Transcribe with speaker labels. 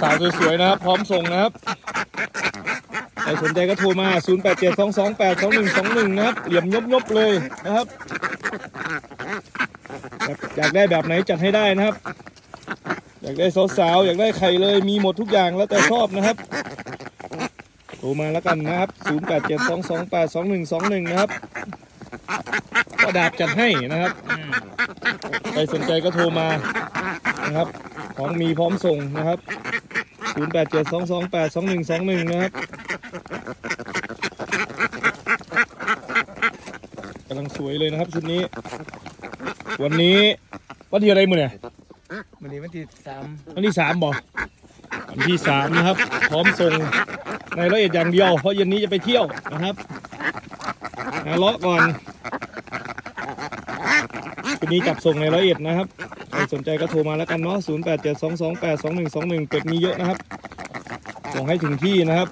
Speaker 1: สาวสวยๆนะครับ พร้อมส่งนะครับใครสนใจก็โทรมา 0 8 7 2 2 8 2 1 2 1 นะครับ เหลี่ยมยบๆเลยนะครับแบบอยากได้แบบไหนจัดให้ได้นะครับ อยากได้สาวๆ อยากได้ไข่เลย มีหมดทุกอย่างแล้วแต่ชอบนะครับ โทรมาแล้วกันนะครับ 0 8 7 2 2 8 2 1 2 1 นะครับ ก็ดาบจัดให้นะครับใครสนใจก็โทรมานะครับ ของมีพร้อมส่งนะครับ 0 8 7 2 2 8 2 1 2 1 นะครับกำลังสวยเลยนะครับชุดนี้ วันนี้วันที่อะไรมือเนี่ย
Speaker 2: วันนี้วันที่สาม
Speaker 1: วันที่สามบ่วันที่สามนะครับ พร้อมส่งในร้อยเอ็ดอย่างเดียว เพราะเย็นนี้จะไปเที่ยวนะครับนะเลาะก่อน ทีนี้จับส่งในร้อยเอ็ดนะครับใครสนใจก็โทรมาแล้วกันเนาะศูนย์แปดเจ็ดสองสองแปดสองหนึ่งสองหนึ่งเป็ดมีเยอะนะครับส่งให้ถึงที่นะครับ